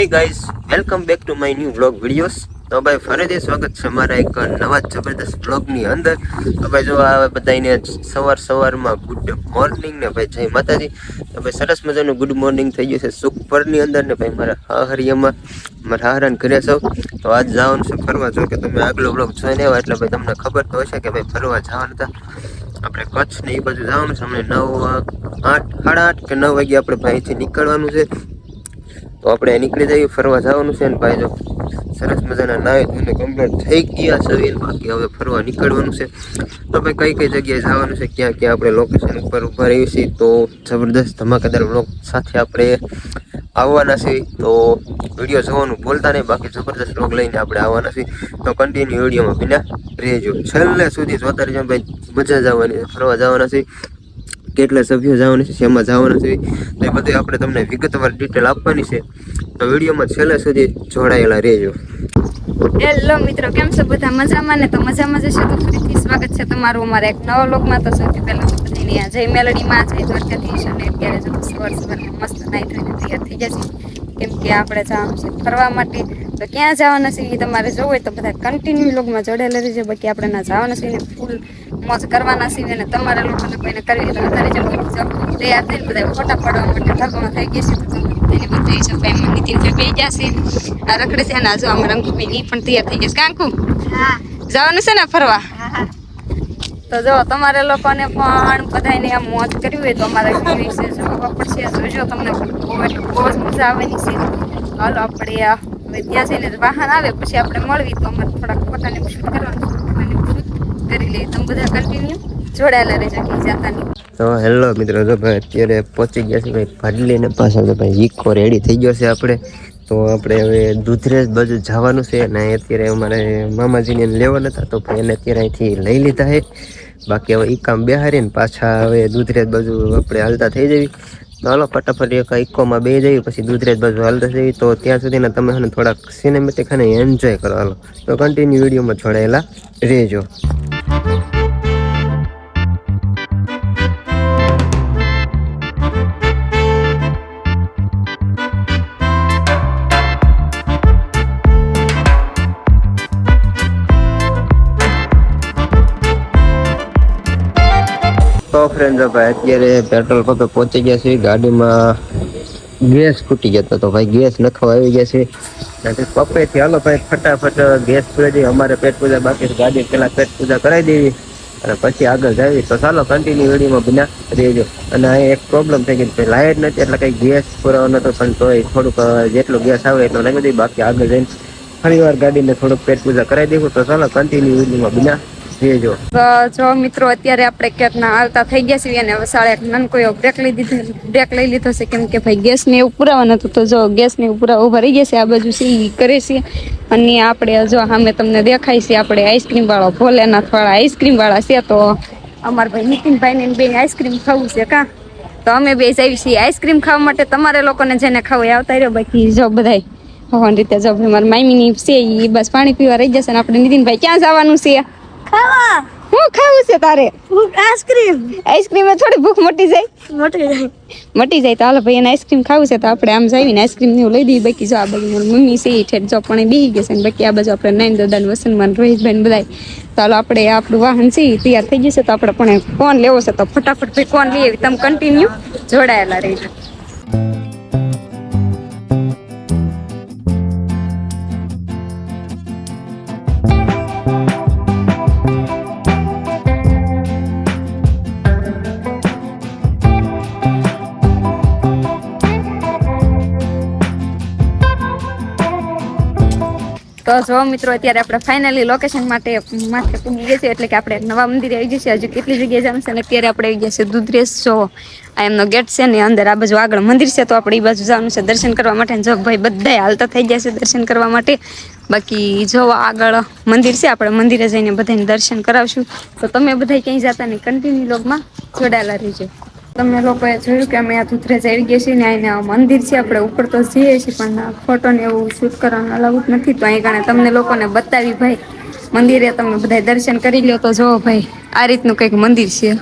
Hey guys welcome back to my new vlog videos તો ભાઈ, ફરીથી સ્વાગત છે મારા એક નવા જબરદસ્ત વ્લોગની અંદર. તો ભાઈ, જો આ બધાને સવાર સવારમાં ગુડ મોર્નિંગ ને ભાઈ, જય માતાજી. તો ભાઈ, સરસ મજાનું ગુડ મોર્નિંગ થઈ ગયું છે સુખપરની અંદર ને ભાઈ, મારા હાહરિયામાં, મારા હાહરાન કર્યા છો. તો આજ જવાનું છે ફરવા. જો કે તમે આગલો વ્લોગ જોઈને આવ્યા એટલે ભાઈ, તમને ખબર તો હશે કે ભાઈ, ફરવા જવાના હતા. આપણે કચ્છ ને એ બાજુ જવાનું છે. અમને નવ આઠ, સાડા આઠ કે નવ વાગે આપણે ભાઈથી નીકળવાનું છે. તો આપણે નીકળી જઈએ, ફરવા જવાનું છે ને ભાઈ જો સરસ મજાના નાય ધોઈને કમ્પ્લીટ થઈ ગયા છે બાકી હવે ફરવા નીકળવાનું છે. તો ભાઈ કઈ કઈ જગ્યાએ જવાનું છે, ક્યાં ક્યાં આપણે લોકેશન ઉપર ઊભા રહીએ છીએ તો જબરદસ્ત ધમાકેદાર બ્લોગ સાથે આપણે આવવાના છે. તો વીડિયો જોવાનું ભૂલતા નહીં, બાકી જબરદસ્ત રોગ લઈને આપણે આવવાના છે. તો કન્ટિન્યુ વિડીયોમાં બિના રહેજો. છેલ્લે સુધી જોતા રહેજો ભાઈ, મજા જવાની ફરવા જવાના છે. કેટલા સભ્યો જવાના છે, શેમાં જવાના છે, તો એ બધું આપણે તમને વિગતવાર ડિટેલ આપવાની છે. તો વિડીયોમાં છેલ્લા સુધી જોડાયેલા રહેજો. હેલો મિત્રો, કેમ છો બધા? મજામાં ને? તો મજામાં જશે તો ફરીથી સ્વાગત છે તમારું અમારા એક નવા લોકમાં તો સૌથી પહેલા બધાને જય મેલડીમાં, જય દ્વારકાધીશ અને અત્યારે જો સવાર સવારમાં મસ્ત નાઈ ધોઈને તૈયાર થઈ જશે કેમ કે આપણે જવાનું છે ફરવા માટે. તો ક્યાં જવાના છે એ તમારે જોવું હોય તો બધા કન્ટિન્યુ લોકમાં જોડેલા રહેજો. બાકી આપણે ના જવાના છે ને ફૂલ મોજ કરવાના છે અને તમારા લોકોને કોઈને કરવી તો વધારે જો તૈયાર થઈને બધા ફોટા પાડવા માટે ઢગમાં થઈ ગયા છે તો એની બધું છે ભાઈ મને નીતિન બે જશે આ રખડે છે ને આ જો અમારા અંકુભાઈ ઈ પણ તૈયાર થઈ જશે કાંકુ હા. જવાનું છે ને ફરવા? તો જો તમારે લોકોને પણ બધાને આમ મોજ કરવી હોય તો અમારે વિશે જોવા પડશે જોજો તમને બહુ એટલે બહુ જ મજા આવવાની છે. હાલો આપણે હવે ત્યાં જઈને વાહન આવે પછી આપણે મળવી તો અમારે થોડાક ફોટાને શૂટ કરવાનું કરી લઈએ. તમે બધા કન્ટિન્યુ જોડાયેલા રહેજો, કે જાતા નહીં તો હેલો મિત્રો, જો ભાઈ અત્યારે પહોંચી ગયા છે ભાઈ ભાડલીને પાછળ તો ભાઈ ઈકો રેડી થઈ ગયો છે આપણે. તો આપણે હવે દૂધરેજ બાજુ જવાનું છે અને અત્યારે અમારે મામાજીને લેવા નતા, તો ભાઈ એને અત્યારે અહીંથી લઈ લીધા છે. બાકી હવે ઈકામ કામ બેહારીને પાછા હવે દૂધરેજ બાજુ આપણે હાલતા થઈ જવી તો હાલો, ફટાફટ એક ઇકોમાં બે જઈએ, પછી દૂધરેજ બાજુ હાલતા જઈએ. તો ત્યાં સુધીના તમે થોડાક સિનેમેટિક અને એન્જોય કરો, હાલો. તો કન્ટિન્યુ વિડીયોમાં જોડાયેલા રહેજો. તો ફ્રેન્ડ ભાઈ અત્યારે પેટ્રોલ પંપે પહોંચી ગયા છે ગાડીમાં ગેસ ખૂટી જતો તો ભાઈ ગેસ નખવા આવી ગયા છે પપ્પે થી હાલો ભાઈ, ફટાફટ ગેસ પૂરી દઈએ અમારે પેટ પૂજા બાકી ગાડી પેલા પેટ પૂજા કરાવી દેવી. અને પછી આગળ જાવી. તો ચાલો કન્ટિન્યુ વિડીયોમાં બિના રહેજો. અને અહીં એક પ્રોબ્લેમ થઈ ગઈ લાઇટ નથી, એટલે કંઈ ગેસ પુરાવો નતો પણ તોય થોડુંક જેટલો ગેસ આવે એટલો નાખી દઈએ. બાકી આગળ જઈને ફરી વાર ગાડીને થોડુંક પેટ પૂજા કરાવી દેવું. તો ચાલો કન્ટિન્યુ વિડીયોમાં બિના રહેજો તો જો મિત્રો, અત્યારે આપણે ક્યાંકના આવતા થઈ ગયા છીએ અને હવે સાડા એક નાનકો એવો બ્રેક લઈ દીધો બ્રેક લઈ લીધો છે, કેમ કે ભાઈ ગેસ ને એવું પુરાવાનું હતું તો જો ગેસ ને એવું પુરાવા ઊભા રહી ગયા છે, આ બાજુ છે, ઈ કરે છે. અને આપણે જો સામે તમને દેખાય છે, આપણે આઈસ્ક્રીમ વાળો ભોલેનાથ વાળા આઈસ્ક્રીમ વાળા છે. તો અમારા ભાઈ નીતિનભાઈ ને બે આઈસ્ક્રીમ ખાવું છે, કા? તો અમે બે જઈએ છીએ. આઈસ્ક્રીમ ખાવા માટે તમારે લોકોને જેને ખાવું એ આવતા રહ્યો. બાકી જો બધાય ભગવાન રીતે જો ભાઈ મારી મામીની છે એ બસ પાણી પીવા રહી જશે ને આપણે નીતિનભાઈ ક્યાં જવાનું છે? ખાવા? હું ખાવું છે તારે? આઈસ્ક્રીમ. આઈસ્ક્રીમ થોડી ભૂખ મટી જાય. મટી જાય. મટી જાય તો હાલો ભાઈ એને આઈસ્ક્રીમ ખાવું છે તો આપણે આમ જઈને આઈસ્ક્રીમ ને લઈ દઈએ. બાકી જો આ બાજુ મારી મમ્મી છે એ ઠેઠ જો પણ બેસી ગયા છે ને બાકી આ બાજુ આપણે નાઈન દાદા વસનમાં રોહિતભાઈ બધા તો હાલો આપણે આપણું વાહન છે તૈયાર થઈ જશે તો આપણે પણ ફોન લેવો છે તો ફટાફટ ભાઈ ફોન લઈએ તમે કન્ટિન્યુ જોડાયેલા રહેજો. જો મિત્રો, અત્યારે આપણે ફાઇનલી લોકેશન માટે માથે પૂગી ગયા છીએ, એટલે કે આપણે નવા મંદિરે આવી જશે હજુ કેટલી જગ્યાએ છે અને અત્યારે આપણે આવી છે દુધરેશ જો આ એમનો ગેટ છે ને અંદર આ બાજુ આગળ મંદિર છે, તો આપણે એ બાજુ જવાનું છે દર્શન કરવા માટે. જો ભાઈ બધા હાલતા થઈ ગયા છે દર્શન કરવા માટે. બાકી જો આગળ મંદિર છે, આપણે મંદિરે જઈને બધાને દર્શન કરાવશું. તો તમે બધા ક્યાંય જતા નહીં કન્ટિન્યુ લોગમાં જોડાયેલા રહીજો. તમે લોકોએ જોયું કે અમે આ ધૂતરે જઈ ગયા છીએ ને અહીંયા મંદિર છે આપણે ઉપર તો જઈએ છીએ પણ ફોટો ને એવું શૂટ કરવાનું અલાઉડ નથી. તો અહીં ગાણે તમને લોકોને બતાવી ભાઈ મંદિરે તમે બધા દર્શન કરી લ્યો તો જોવો ભાઈ આ રીતનું કંઈક મંદિર છે.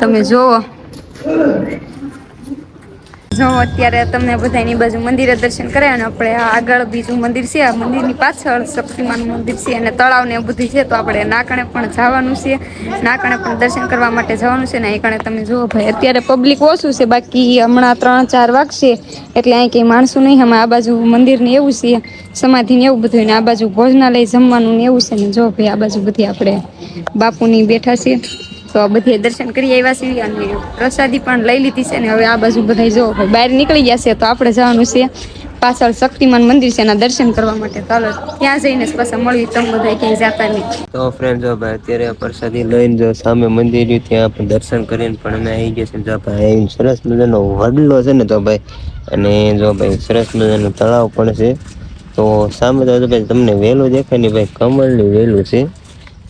તમે જોવો જો અત્યારે તમને બધાની બાજુ મંદિરે દર્શન કર્યા અને આપણે આગળ બીજું મંદિર છે, આ મંદિરની પાછળ શક્તિમાન મંદિર છે અને તળાવ ને બધું છે, તો આપણે નાકણે પણ જવાનું છે, નાકણે પણ દર્શન કરવા માટે જવાનું છે ને એ કણે તમે જુઓ ભાઈ, અત્યારે પબ્લિક ઓછું છે, બાકી હમણાં ત્રણ ચાર વાગશે, એટલે અહીં કંઈ માણસો નહીં અમે આ બાજુ મંદિર ને એવું છે, સમાધિ ને એવું બધું ને આ બાજુ ભોજનાલય જમવાનું ને એવું છે ને જો ભાઈ, આ બાજુ બધી આપણે બાપુની બેઠા છે તો બધે દર્શન કરી આવ્યા છીએ અને પ્રસાદી પણ લઈ લીધી છે ને હવે આ બાજુ બધા જો બહાર નીકળી ગયા છે, તો આપણે જવાનું છે પાછળ શક્તિમાન મંદિર છે, એના દર્શન કરવા માટે. ચાલો, ત્યાં જઈને પાછા મળવી તમે બધા ક્યાંય જતા નહીં. તો ફ્રેન્ડ જો ભાઈ, અત્યારે પ્રસાદી લઈને જો સામે મંદિર ત્યાં આપણે દર્શન કરીને પણ અમે આવી ગયા છે જો ભાઈ સરસ મજાનો વડલો છે ને તો ભાઈ, અને જો ભાઈ, સરસ મજાનું તળાવ પણ છે. તો સામે તો ભાઈ, તમને વહેલું દેખાય ને ભાઈ, કમળની વહેલું છે.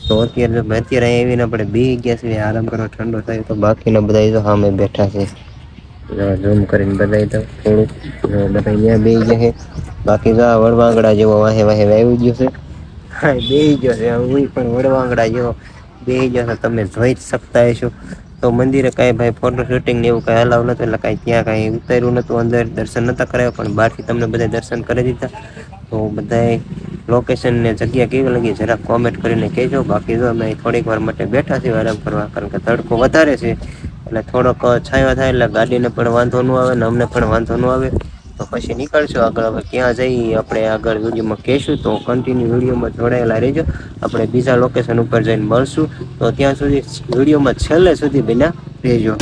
તો અત્યારે જો ભાઈ અત્યારે અહીં આવીને આપણે બે ગયા છીએ આરામ કરવા ઠંડો થાય તો બાકીના બધા જો સામે બેઠા છે. ઝૂમ કરીને બધાય તો થોડુંક જો બધા અહીંયા બે ગયા છે. બાકી જો આ વડવાંગડા જેવો વાહે વાહે વાવી ગયો છે. હા બે ગયો છે. હું પણ વડવાંગડા જેવો બે ગયો છે. તમે જોઈ જ શકતા હશો. તો મંદિરે કાંઈ ભાઈ ફોટો શૂટિંગ ને એવું કાંઈ અલાવ નતું એટલે કાંઈ ત્યાં કાંઈ ઉતાર્યું નતું અંદર દર્શન નતા કરાવ્યા પણ બહારથી તમને બધા દર્શન કરી દીધા. તો બધાય લોકેશન ને જગ્યા કેવી લાગી? જરાક કોમેન્ટ કરીને કહેજો. બાકી જો અમે થોડીક વાર માટે બેઠા છીએ આરામ કરવા, કારણ કે તડકો વધારે છે એટલે થોડોક છાંયો થાય એટલે ગાડીને પણ વાંધો ન આવે ને અમને પણ વાંધો ન આવે. તો પછી નીકળશું આગળ. હવે ક્યાં જઈ આપણે આગળ વિડીયોમાં કહેશું. તો કન્ટિન્યુ વિડીયોમાં જોડાયેલા રહેજો. આપણે બીજા લોકેશન ઉપર જઈને મળશું. તો ત્યાં સુધી વિડીયોમાં છેલ્લે સુધી બિના રહેજો.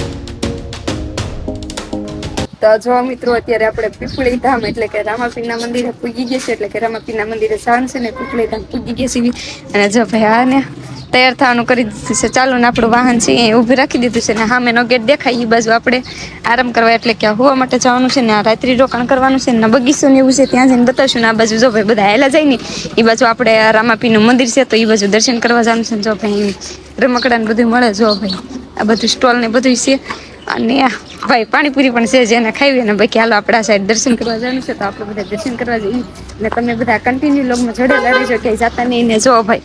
તો જો મિત્રો, અત્યારે આપણે પીપળી ધામ એટલે કે રામાપીરના મંદિરે પૂજી ગયા છે એટલે કે રામાપીરના મંદિરે સાંજ છે ને પીપળી ધામ પૂજી ગયા છીએ. અને જો ભાઈ આ ને તૈયાર થવાનું કરી દીધું છે. ચાલો ને આપણું વાહન છે એ ઊભી રાખી દીધું છે ને સામેનો ગેટ દેખાય એ બાજુ આપણે આરામ કરવા એટલે કે હોવા માટે જવાનું છે ને, આ રાત્રિ રોકાણ કરવાનું છે ને, બગીચો ને એવું છે, ત્યાં જઈને બતાવશું ને આ બાજુ જો ભાઈ બધા હેલા જાય ને એ બાજુ આપણે રામાપીનું મંદિર છે, તો એ બાજુ દર્શન કરવા જવાનું છે ને જો ભાઈ, રમકડા ને બધું મળે જો ભાઈ. આ બધું સ્ટોલ ને બધું છે. અને ભાઈ પાણીપુરી પણ છે જેને ખાવી અને બાકી હાલો આપણા સાઈડ દર્શન કરવા જવાનું છે તો આપણે બધા દર્શન કરવા જઈએ. અને તમે બધા કન્ટિન્યુ લોગમાં જોડેલા રહેજો ક્યાંય જતા નહીં ને જો ભાઈ,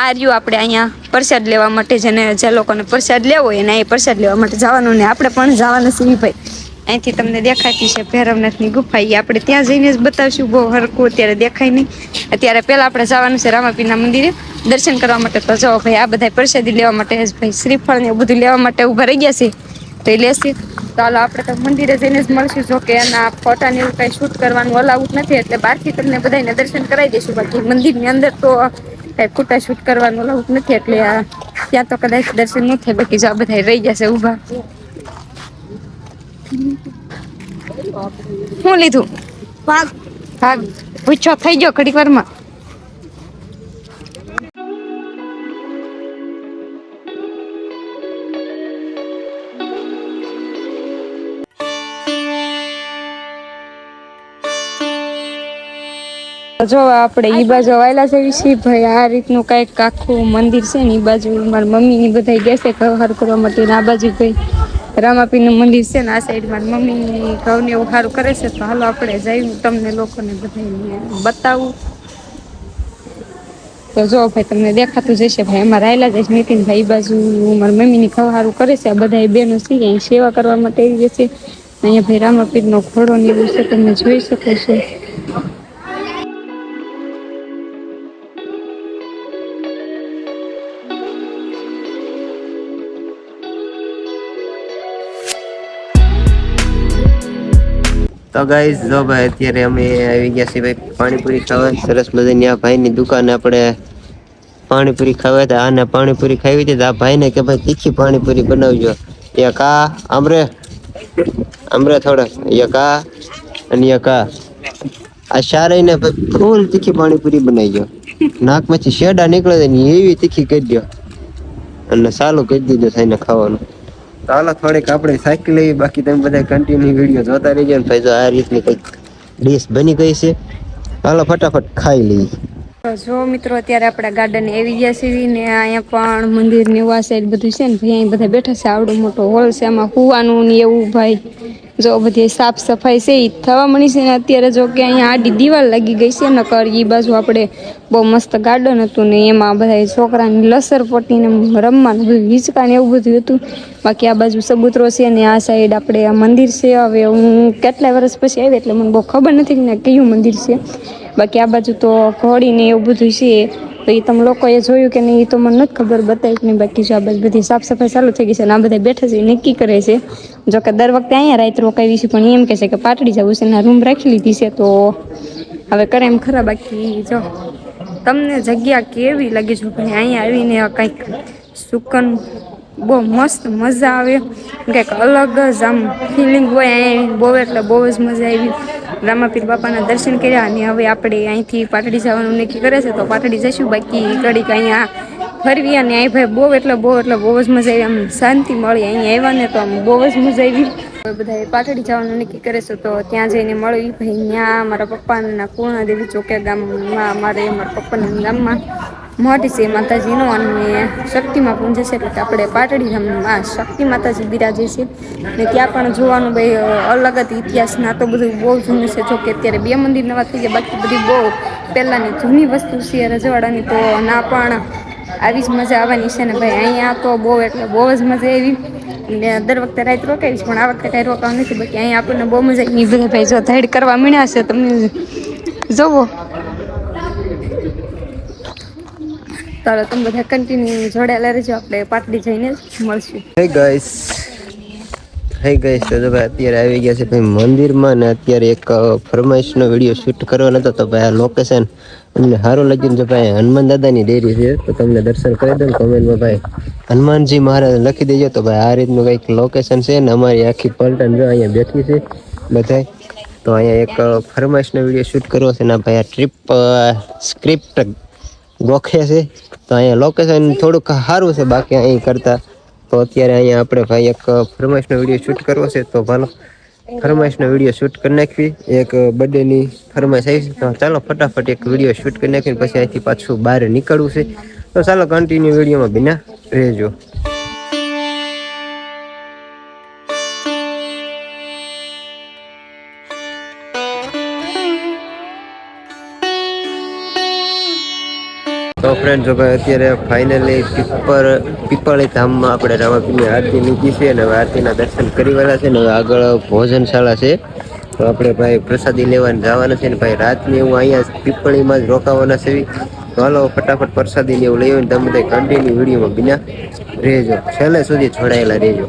આ રહ્યું આપણે અહીંયા પ્રસાદ લેવા માટે જેને જે લોકોને પ્રસાદ લેવો હોય એને અહીં પ્રસાદ લેવા માટે જવાનું ને આપણે પણ જવાનું છે ઈ ભાઈ. અહીંથી તમને દેખાતી છે ભૈરવનાથની ગુફા એ આપણે ત્યાં જઈને જ બતાવશું બહુ હરખું, અત્યારે દેખાય નહીં. અત્યારે પહેલાં આપણે જવાનું છે રામાપીના મંદિરે. દર્શન કરવા માટે તો જાઓ ભાઈ આ બધા પ્રસાદી લેવા માટે ભાઈ, શ્રીફળ ને એવું બધું લેવા માટે ઊભા રહી ગયા છે. તો એ લેશી. તો હાલો આપણે તો મંદિરે જઈને જ મળશું. જો કે એના ફોટા ને એવું કઈ શૂટ કરવાનું અલાઉડ નથી એટલે બહારથી તમને બધાને દર્શન કરાવી દઈશું. બાકી મંદિરની અંદર તો કઈ ફોટા શૂટ કરવાનું અલાઉડ નથી એટલે આ ત્યાં તો કદાચ દર્શન ન થાય. બાકી જો આ બધા રહી જશે ઊભા. શું લીધું? ભાગ. ભાગ. પૂછો થઈ ગયો ઘડીક વારમાં? જો આપણે ઈ બાજુ વાયલા છે છીએ ભાઈ, આ રીતનું કંઈક આખું મંદિર છે ને ઈ બાજુ મારી મમ્મી ની બધા ગેસે ઘર કરવા માટે આ બાજુ ભાઈ રામાપીનું મંદિર છે ને આ સાઈડ મારી મમ્મી ઘઉં ને એવું સારું કરે છે. તો હાલો આપણે જઈ તમને લોકોને બધાને બતાવું. તો જો ભાઈ, તમને દેખાતું જશે ભાઈ, અમારે આયલા જ નીતિન ભાઈ બાજુ. મારી મમ્મીની સારું કરે છે. આ બધા બેનો છે અહીં સેવા કરવા માટે આવી જશે અહીંયા ભાઈ રામાપીરનો ઘોડો ને એવું છે, તમે જોઈ શકો છો. તો ગાઈઝ જો ભાઈ, અત્યારે અમે આવી ગયા છીએ ભાઈ પાણીપુરી ખાવા. સરસ મજાની આ ભાઈની દુકાને આપણે પાણીપુરી ખાવા હતા. આને પાણીપુરી ખાવી હતી આ ભાઈને કે ભાઈ, તીખી પાણીપુરી બનાવજો. એક આ આમરે? આમરે થોડા. એક આ અને એક આ આ શારાઈને ફૂલ તીખી પાણીપુરી બનાવજો. નાકમાંથી શેડા નીકળે ને એવી તીખી કરી દો અને સારું કરી દીધું થઈને ખાવાનું. ચાલો થોડીક આપણે સાયકલ લઈએ બાકી તમે બધા કન્ટિન્યુ વીડિયો જોતા રહીજો ને ભાઈ, જો આ રીતની કંઈક ડીશ બની ગઈ છે. હાલો, ફટાફટ ખાઈ લઈએ. તો જો મિત્રો, અત્યારે આપણા ગાર્ડન આવી ગયા છે ને અહીંયા પણ મંદિર ને એવું આ સાઈડ બધું છે ને ભાઈ અહીં બધા બેઠા છે. આવડો મોટો હોલ છે એમાં કુવાનું ને એવું ભાઈ. જો બધી સાફ સફાઈ છે એ થવા મળી છે ને અત્યારે જો કે અહીંયા આડી દિવાલ લાગી ગઈ છે, નકર એ બાજુ આપણે બહુ મસ્ત ગાર્ડન હતું ને એમાં બધા છોકરાની લસર પટ્ટીને રમવાનું બધું હિંચકા ને એવું બધું હતું. બાકી આ બાજુ સબૂતરો છે ને આ સાઈડ આપણે આ મંદિર છે. હવે હું કેટલા વર્ષ પછી આવી એટલે મને બહુ ખબર નથી કે કયું મંદિર છે. બાકી આ બાજુ તો ઘોડી ને એવું બધું છે. તો એ તમે લોકોએ જોયું કે નહીં એ તો મને નથી ખબર બતાવી નહીં. બાકી જો આ બાજુ બધી સાફ સફાઈ ચાલુ થઈ ગઈ છે અને આ બધા બેઠા છે નક્કી કરે છે. જો કે દર વખતે અહીંયા રાત રોકાવી છે, પણ એમ કહે છે કે પાટડી જવું છે એના રૂમ રાખી લીધી છે, તો હવે કરે એમ ખરા. બાકી જો તમને જગ્યા કેવી લાગી? ભાઈ અહીંયા આવીને કંઈક સુકન બહુ મસ્ત મજા આવે. કંઈક અલગ જ આમ ફિલિંગ હોય અહીંયા બહુ, એટલે બહુ જ મજા આવી. રામાપીર બાપાના દર્શન કર્યા અને હવે આપણે અહીંથી પાટડી જવાનું નક્કી કરે છે, તો પાટડી જઈશું. બાકી ઘડીક અહીંયા ફરવી અને અહીં ભાઈ બહુ, એટલે બહુ એટલે બહુ જ મજા આવી. આમ શાંતિ મળી અહીંયા આવ્યા ને તો આમ બહુ જ મજા આવી. બધા પાટડી જવાનું નક્કી કરે છે, તો ત્યાં જઈને મળી ભાઈ, ત્યાં મારા પપ્પાના પૂર્ણા દેવી ચોકે ગામમાં, મારે, મારા પપ્પાના ગામમાં. મોટી છે, માતાજીનો અને શક્તિમાં પૂંજે છે, એટલે કે આપણે પાટડી આ શક્તિ માતાજી બિરાજે છે. ને ત્યાં પણ જોવાનું ભાઈ અલગ જ ઇતિહાસના તો બધું બહુ જૂનું છે, જો કે અત્યારે બે મંદિર નવા થઈ ગયા, બાકી બધી બહુ પહેલાંની જૂની વસ્તુ છે રજવાડાની, તો ના પણ આવી જ મજા આવવાની છે ને ભાઈ, અહીંયા તો બહુ એટલે બહુ જ મજા આવી. અને દર વખતે રાત રોકાવીશ પણ આ વખતે કાંઈ રોકાવા નથી, બાકી અહીંયા આપણને બહુ મજા આવી. બધા ભાઈ જો ધાડ કરવા મળ્યા છે, તમને જોવો. ચાલો તમે બધા કન્ટિન્યુ જોડાયેલા રહેજો, આપણે પાટડી જઈને મળશું. હે ગાઈસ હે ગાઈસ તો ભાઈ અત્યારે આવી ગયા છે ભાઈ મંદિરમાં ને અત્યારે એક ફરમાઈશનો વીડિયો શૂટ કરવાનો હતો તો ભાઈ આ લોકેશન અમને સારું લાગ્યું જો ભાઈ હનુમાન દાદાની ડેરી છે, તો તમને દર્શન કરી દો ને કમેન્ટમાં ભાઈ. હનુમાનજી મહારાજ લખી દેજો તો ભાઈ આ રીતનું કંઈક લોકેશન છે ને અમારી આખી પલટન જો અહીંયા બેઠી છે બધાય. તો અહીંયા એક ફરમાઈશનો વીડિયો શૂટ કરવો છે ને ભાઈ આ ટ્રીપ સ્ક્રિપ્ટ ગોખે છે. તો અહીંયા લોકેશન થોડુંક સારું છે, બાકી અહીં કરતાં તો અત્યારે અહીંયા આપણે ભાઈ એક ફરમાઈશનો વીડિયો શૂટ કરવો છે, તો ભાલો ફરમાઈશનો વીડિયો શૂટ કરી નાખવી. એક બર્થડેની ફરમાઈશ આવી તો ચાલો ફટાફટ એક વીડિયો શૂટ કરી નાખીને પછી અહીંથી પાછું બહાર નીકળવું છે. તો ચાલો કન્ટિન્યુ વિડીયોમાં બિના રહેજો. તો ફ્રેન્ડ જો ભાઈ, અત્યારે ફાઇનલી પીપર પીપળી ધામમાં આપણે રામાપીરની આરતી મૂકી છે અને હવે આરતીના દર્શન કરી વાળા છે ને હવે આગળ ભોજનશાળા છે. તો આપણે ભાઈ પ્રસાદી લેવાને જવાના છે ને ભાઈ રાતની એવું અહીંયા પીપળીમાં જ રોકાવાના છે. તો ફટાફટ પ્રસાદી લેવું લઈ આવીને તમે બધા કન્ટિન્યુ વિડીયોમાં બિના રહેજો. છેલ્લે સુધી જોડાયેલા રહેજો.